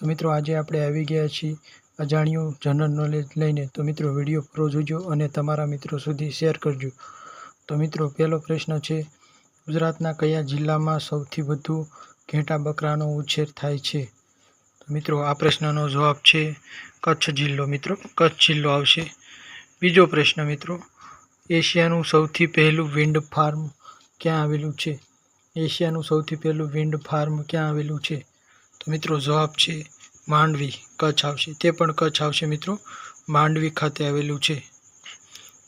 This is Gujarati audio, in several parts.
તો મિત્રો આજે આપણે આવી ગયા છીએ અજાણ્યું જનરલ નોલેજ લઈને. તો મિત્રો વીડિયો પૂરો જોજો અને તમારા મિત્રો સુધી શેર કરજો. તો મિત્રો પહેલો પ્રશ્ન છે, ગુજરાતના કયા જિલ્લામાં સૌથી વધુ ઘેટા બકરાનો ઉછેર થાય છે? તો મિત્રો આ પ્રશ્નનો જવાબ છે, કચ્છ જિલ્લો. મિત્રો કચ્છ જિલ્લો આવશે. બીજો પ્રશ્ન મિત્રો, એશિયાનું સૌથી પહેલું વિન્ડ ફાર્મ ક્યાં આવેલું છે? એશિયાનું સૌથી પહેલું વિન્ડ ફાર્મ ક્યાં આવેલું છે? તો મિત્રો જવાબ છે માંડવી, કચ્છ આવશે. તે પણ કચ્છ આવશે મિત્રો. માંડવી ખાતે આવેલું છે.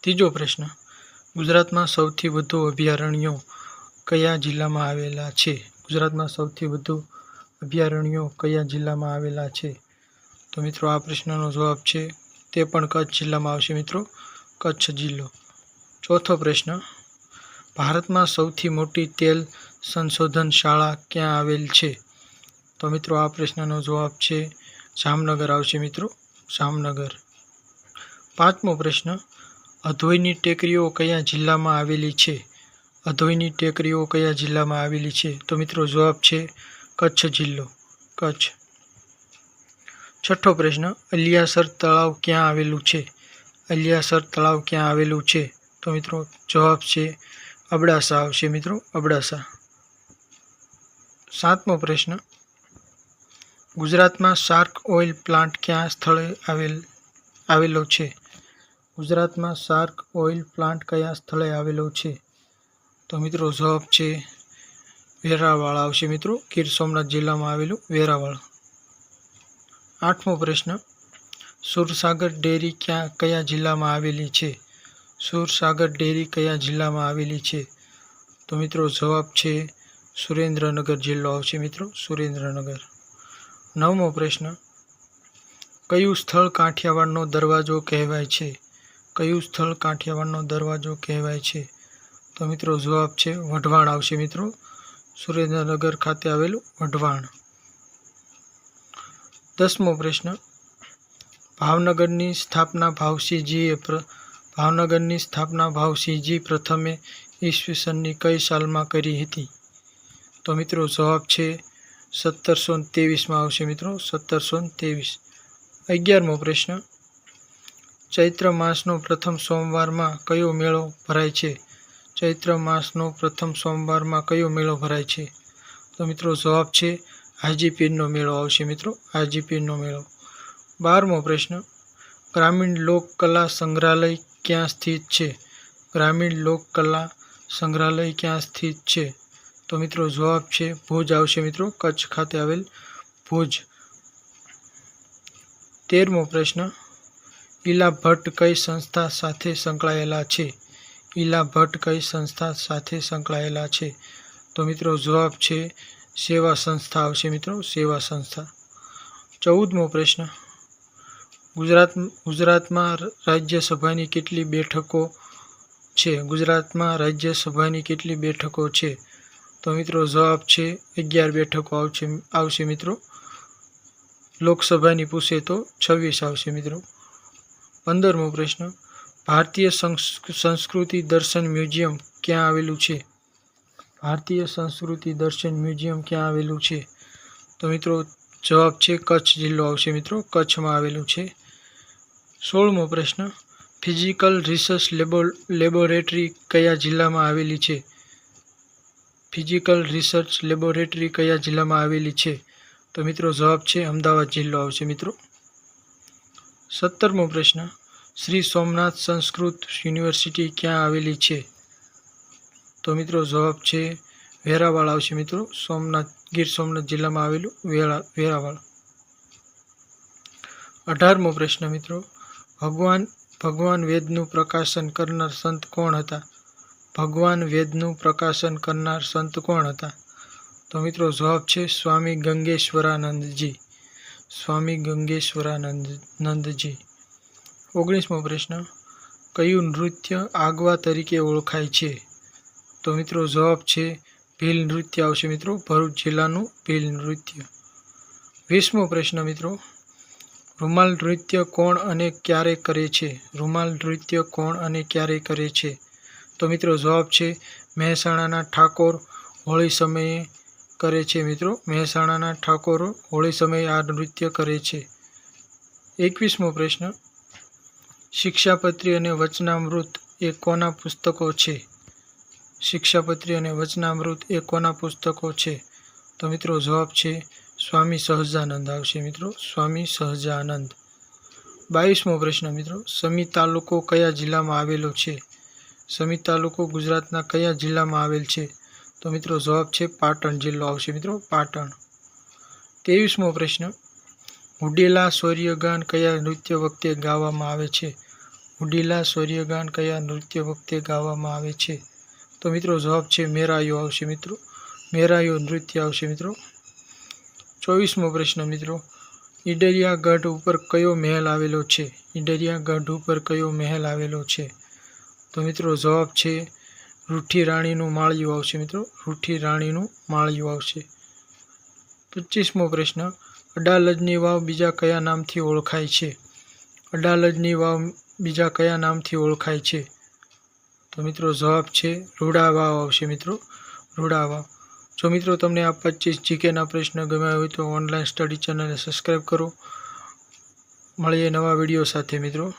ત્રીજો પ્રશ્ન, ગુજરાતમાં સૌથી વધુ અભયારણ્યો કયા જિલ્લામાં આવેલા છે? ગુજરાતમાં સૌથી વધુ અભયારણ્યો કયા જિલ્લામાં આવેલા છે? તો મિત્રો આ પ્રશ્નનો જવાબ છે, તે પણ કચ્છ જિલ્લામાં આવશે મિત્રો. કચ્છ જિલ્લો. ચોથો પ્રશ્ન, ભારતમાં સૌથી મોટી તેલ સંશોધન શાળા ક્યાં આવેલ છે? તો મિત્રો, આ પ્રશ્નનો જવાબ છે જામનગર આવશે મિત્રો જામનગર પાંચમો પ્રશ્ન, અધોઈની ટેકરીઓ કયા જિલ્લામાં આવેલી છે? અધોઈની ટેકરીઓ કયા જિલ્લામાં આવેલી છે? તો મિત્રો, જવાબ છે કચ્છ જિલ્લો. કચ્છ. છઠ્ઠો પ્રશ્ન, અલિયાસર તળાવ ક્યાં આવેલું છે? અલિયાસર તળાવ ક્યાં આવેલું છે? તો મિત્રો, જવાબ છે અબડાસા. આવશે મિત્રો, અબડાસા. સાતમો પ્રશ્ન ગુજરાતમાં શાર્ક ઓઇલ પ્લાન્ટ ક્યાં સ્થળે આવેલ, આવેલો છે? ગુજરાતમાં શાર્ક ઓઇલ પ્લાન્ટ કયા સ્થળે આવેલો છે? તો મિત્રો જવાબ છે વેરાવાળ આવશે મિત્રો. ગીર સોમનાથ જિલ્લામાં આવેલું વેરાવાળ. આઠમો પ્રશ્ન. સુરસાગર ડેરી ક્યાં, કયા જિલ્લામાં આવેલી છે? સુરસાગર ડેરી કયા જિલ્લામાં આવેલી છે? તો મિત્રો જવાબ છે સુરેન્દ્રનગર જિલ્લો આવશે મિત્રો. સુરેન્દ્રનગર. નવમો પ્રશ્ન. કયું સ્થળ કાઠિયાવાડનો દરવાજો કહેવાય છે? કયું સ્થળ કાઠિયાવાડનો દરવાજો કહેવાય છે? તો મિત્રો જવાબ છે વઢવાણ આવશે મિત્રો. સુરેન્દ્રનગર ખાતે આવેલું વઢવાણ. દસમો પ્રશ્ન. ભાવનગરની સ્થાપના ભાવસિંહજીએ ભાવનગરની સ્થાપના ભાવસિંહજી પ્રથમે ઈસવીસનની કઈ સાલમાં કરી હતી? તો મિત્રો જવાબ છે સત્તરસો ત્રેવીસમાં આવશે મિત્રો, સત્તરસો ત્રેવીસ. અગિયારમો પ્રશ્ન. ચૈત્ર માસનો પ્રથમ સોમવારમાં કયો મેળો ભરાય છે? ચૈત્ર માસનો પ્રથમ સોમવારમાં કયો મેળો ભરાય છે? તો મિત્રો જવાબ છે હાજીપીરનો મેળો આવશે મિત્રો, હાજીપીરનો મેળો. બારમો પ્રશ્ન. ગ્રામીણ લોક કલા સંગ્રહાલય ક્યાં સ્થિત છે? ગ્રામીણ લોક કલા સંગ્રહાલય ક્યાં સ્થિત છે? તો મિત્રો જવાબ છે ભુજ આવશે મિત્રો. કચ્છ ખાતે આવેલ ભુજ. તેરમો પ્રશ્ન. ઈલા ભટ્ટ કઈ સંસ્થા સાથે સંકળાયેલા છે? ઈલા ભટ્ટ કઈ સંસ્થા સાથે સંકળાયેલા છે? તો મિત્રો જવાબ છે સેવા સંસ્થા આવશે મિત્રો. સેવા સંસ્થા. ચૌદમો પ્રશ્ન. ગુજરાત, ગુજરાતમાં રાજ્યસભાની કેટલી બેઠકો છે? ગુજરાતમાં રાજ્યસભાની કેટલી બેઠકો છે? તો મિત્રો જવાબ છે અગિયાર બેઠકો આવશે આવશે મિત્રો. લોકસભાની પૂછે તો છવ્વીસ આવશે મિત્રો. પંદરમો પ્રશ્ન, ભારતીય સંસ્ક- સંસ્કૃતિ દર્શન મ્યુઝિયમ ક્યાં આવેલું છે? ભારતીય સંસ્કૃતિ દર્શન મ્યુઝિયમ ક્યાં આવેલું છે? તો મિત્રો જવાબ છે કચ્છ જિલ્લો આવશે મિત્રો. કચ્છમાં આવેલું છે. સોળમો પ્રશ્ન, ફિઝિકલ રિસર્ચ લેબો લેબોરેટરી કયા જિલ્લામાં આવેલી છે? ફિઝિકલ રિસર્ચ લેબોરેટરી કયા જિલ્લામાં આવેલી છે? તો મિત્રો જવાબ છે અમદાવાદ જિલ્લો આવશે મિત્રો. સત્તરમો પ્રશ્ન, શ્રી સોમનાથ સંસ્કૃત યુનિવર્સિટી ક્યાં આવેલી છે? તો મિત્રો જવાબ છે વેરાવાળ આવશે મિત્રો. સોમનાથ, ગીર સોમનાથ જિલ્લામાં આવેલું વેરા વેરાવાળ. અઢારમો પ્રશ્ન મિત્રો, ભગવાન ભગવાન વેદનું પ્રકાશન કરનાર સંત કોણ હતા? ભગવાન વેદનું પ્રકાશન કરનાર સંત કોણ હતા? તો મિત્રો જવાબ છે સ્વામી ગંગેશ્વરાનંદજી. સ્વામી ગંગેશ્વરાનંદ નંદજી ઓગણીસમો પ્રશ્ન. કયું નૃત્ય આગવા તરીકે ઓળખાય છે? તો મિત્રો જવાબ છે ભીલ નૃત્ય આવશે મિત્રો. ભરૂચ જિલ્લાનું ભીલ નૃત્ય. વીસમો પ્રશ્ન મિત્રો. રૂમાલ નૃત્ય કોણ અને ક્યારે કરે છે? રૂમાલ નૃત્ય કોણ અને ક્યારે કરે છે? તો મિત્રો જવાબ છે મહેસાણાના ઠાકોર હોળી સમયે કરે છે મિત્રો. મહેસાણાના ઠાકોરો હોળી સમયે આ નૃત્ય કરે છે. એકવીસમો પ્રશ્ન. શિક્ષાપત્રી અને વચનામૃત એ કોના પુસ્તકો છે? શિક્ષાપત્રી અને વચનામૃત એ કોના પુસ્તકો છે? તો મિત્રો જવાબ છે સ્વામી સહજાનંદ આવશે મિત્રો. સ્વામી સહજાનંદ. બાવીસમો પ્રશ્ન મિત્રો. સમી તાલુકો કયા જિલ્લામાં આવેલો છે? સમી તાલુકો ગુજરાતના કયા જિલ્લામાં આવેલ છે? તો મિત્રો જવાબ છે પાટણ જિલ્લો આવશે મિત્રો પાટણ. ત્રેવીસમો પ્રશ્ન. હુડેલા સૌર્યગાન કયા નૃત્ય વખતે ગાવામાં આવે છે? હુડેલા સૌર્યગાન કયા નૃત્ય વખતે ગાવામાં આવે છે? તો મિત્રો જવાબ છે મેરાયો આવશે મિત્રો. મેરાયો નૃત્ય આવશે મિત્રો. ચોવીસમો પ્રશ્ન મિત્રો. ઈડરિયા ગઢ ઉપર કયો મહેલ આવેલો છે? ઈડરિયા ગઢ ઉપર કયો મહેલ આવેલો છે? તો મિત્રો જવાબ છે, રૂઠી રાણીનું માળિયું આવશે મિત્રો. રૂઠી રાણીનું માળિયું આવશે. પચીસમો પ્રશ્ન, અડાલજની વાવ બીજા કયા નામથી ઓળખાય છે? અડાલજની વાવ બીજા કયા નામથી ઓળખાય છે? તો મિત્રો જવાબ છે, રૂડા વાવ આવશે મિત્રો. રૂડા વાવ. જો મિત્રો તમને આ પચીસ જીકેના પ્રશ્ન ગમ્યા હોય તો ઓનલાઈન સ્ટડી ચેનલને સબસ્ક્રાઈબ કરો. મળીએ નવા વીડિયો સાથે મિત્રો.